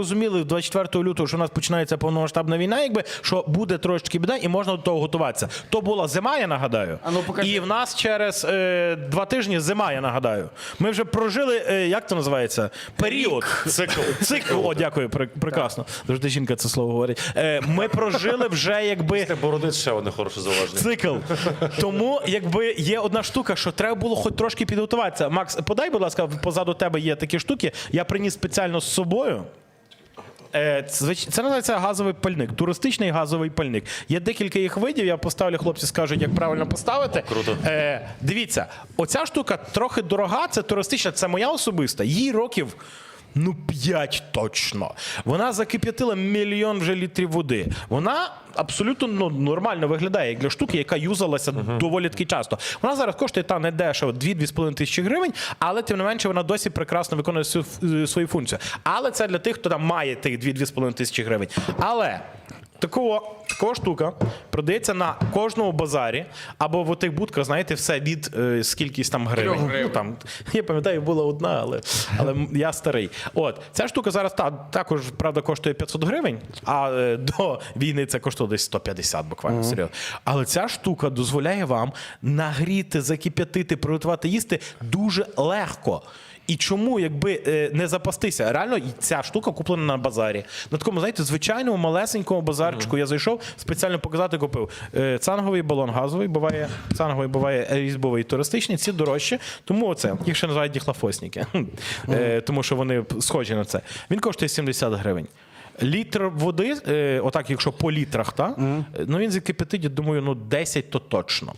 Розуміли 24 лютого, що у нас починається повномасштабна війна, якби що буде трошечки біда, і можна до того готуватися. То була зима, я нагадаю. А ну, покажи. і в нас через е, два тижні зима, я нагадаю. Ми вже прожили, е, як це називається? Період. Цикл. Цикл. О, дякую, пре- прекрасно. Завжди жінка це слово говорить. Е, ми прожили вже якби. Це Бородець ще одне хороше зауваження. Цикл. Тому якби є одна штука, що треба було хоч трошки підготуватися. Макс, подай, будь ласка, позаду тебе є такі штуки. Я приніс спеціально з собою. Е, Це, це називається газовий пальник, туристичний газовий пальник. Є декілька їх видів. Я поставлю, хлопці скажуть, як правильно поставити. Круто. Е, дивіться, оця штука трохи дорога, це туристична, це моя особиста. Їй років. Ну, 5 точно. Вона закип'ятила мільйон вже літрів води. Вона абсолютно ну, нормально виглядає як для штуки, яка юзалася доволі таки часто. Вона зараз коштує та не дешево 2-2,5 тисячі гривень, але тим не менше вона досі прекрасно виконує свою, е, свою функцію. Але це для тих, хто там має тих 2-2,5 тисячі гривень. Але Такого, такого штука продається на кожному базарі або в тих будках, знаєте, все від е, скількись там гривень. Трьох гривень. Ну, там, я пам'ятаю, була одна, але, але я старий. От, ця штука зараз та, також, правда, коштує 500 гривень, а е, до війни це коштувало десь 150 буквально серйозно. Але ця штука дозволяє вам нагріти, закип'ятити, приготувати їсти дуже легко. І чому, якби е, не запастися? Реально, і ця штука куплена на базарі. На такому, знаєте, звичайному малесенькому базарчику я зайшов спеціально показати, купив. Е, цанговий балон газовий, буває цанговий, буває різьбовий туристичний, ці дорожчі. Тому оце, їх ще називають діхлафосники, е, тому що вони схожі на це. Він коштує 70 гривень. Літр води, е, отак, якщо по літрах, та, ну він закипятить, я думаю, ну 10 то точно.